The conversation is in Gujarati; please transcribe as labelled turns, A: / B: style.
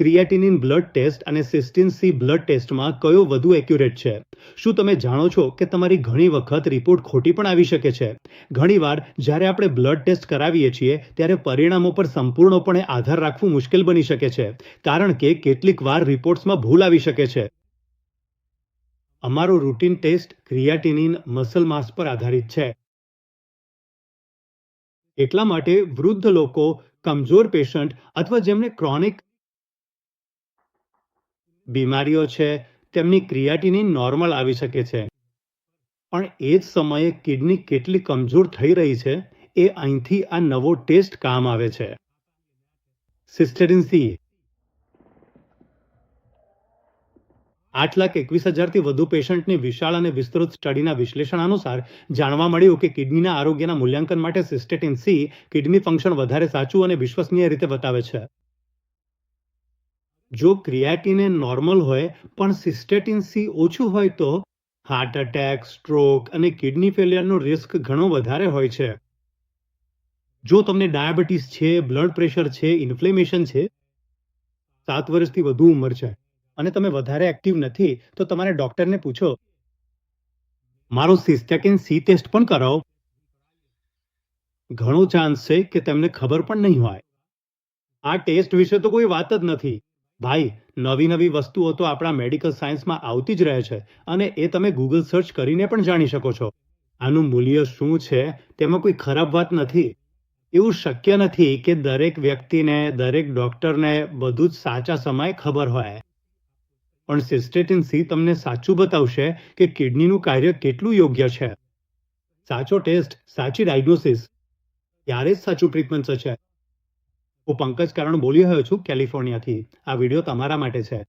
A: ક્રિએટિનિન બ્લડ ટેસ્ટ અને સિસ્ટિન સી બ્લડ ટેસ્ટમાં કયો વધુ એક્યુરેટ છે? શું તમે જાણો છો કે તમારી ઘણી વખત રિપોર્ટ ખોટી પણ આવી શકે છે? ઘણીવાર જ્યારે આપણે બ્લડ ટેસ્ટ કરાવીએ છીએ, ત્યારે પરિણામો પર સંપૂર્ણપણે આધાર રાખવું મુશ્કેલ બની શકે છે, કારણ કે કેટલીક વાર રિપોર્ટ્સમાં ભૂલ આવી શકે છે. અમારો routine test creatinine muscle mass પર આધારિત છે. એટલા માટે વૃદ્ધ લોકો, કમજોર પેશન્ટ અથવા જેમને ક્રોનિક બીમારીઓ છે, તેમની ક્રિયાટીની નોર્મલ આવી શકે છે. પણ એ જ સમયે કિડની કેટલી કમજોર થઈ રહી છે, એ અહીંથી આ નવો ટેસ્ટ કામ આવે છે. Cystatin C. આઠ લાખ એકવીસ હજારથી વધુ પેશન્ટની વિશાળ અને વિસ્તૃત સ્ટડીના વિશ્લેષણ અનુસાર જાણવા મળ્યું કે કિડનીના આરોગ્યના મૂલ્યાંકન માટે સિસ્ટેટિન સી કિડની ફંક્શન વધારે સાચું અને વિશ્વસનીય રીતે બતાવે છે. જો ક્રિએટિનિન નોર્મલ હોય, પણ સિસ્ટેટિન સી ઓછું હોય તો હાર્ટ એટેક, સ્ટ્રોક અને કિડની ફેલિયરનો રિસ્ક ઘણો વધારે હોય છે. જો તમને ડાયાબિટીસ છે, બ્લડ પ્રેશર છે, ઇન્ફ્લેમેશન છે, સાત વર્ષથી વધુ ઉંમર છે, અને તમે વધારે એક્ટિવ નથી, તો તમારે ડોક્ટરને પૂછો. મારો સિસ્ટેકિન સી ટેસ્ટ પણ કરાવો. ઘણો ચાન્સ છે કે તેમને ખબર પણ નહીં હોય. આ ટેસ્ટ વિશે તો કોઈ વાત જ નથી. ભાઈ, નવી નવી વસ્તુઓ તો આપણા મેડિકલ સાયન્સમાં આવતી જ રહે છે અને એ તમે ગૂગલ સર્ચ કરીને પણ જાણી શકો છો. આનું મૂલ્ય શું છે તેમાં કોઈ ખરાબ વાત નથી. એવું શક્ય નથી કે દરેક વ્યક્તિને, દરેક ડૉક્ટરને બધું જ સાચા સમયે ખબર હોય. પણ સિસ્ટેટિન સી તમને સાચું બતાવશે કે કિડનીનું કાર્ય કેટલું યોગ્ય છે. સાચો ટેસ્ટ, સાચી ડાયગ્નોસિસ. ત્યારે જ સાચું ટ્રીટમેન્ટ છે હું પંકજ કારણ બોલી રહ્યો છું કેલિફોર્નિયાથી. આ વીડિયો તમારા માટે છે.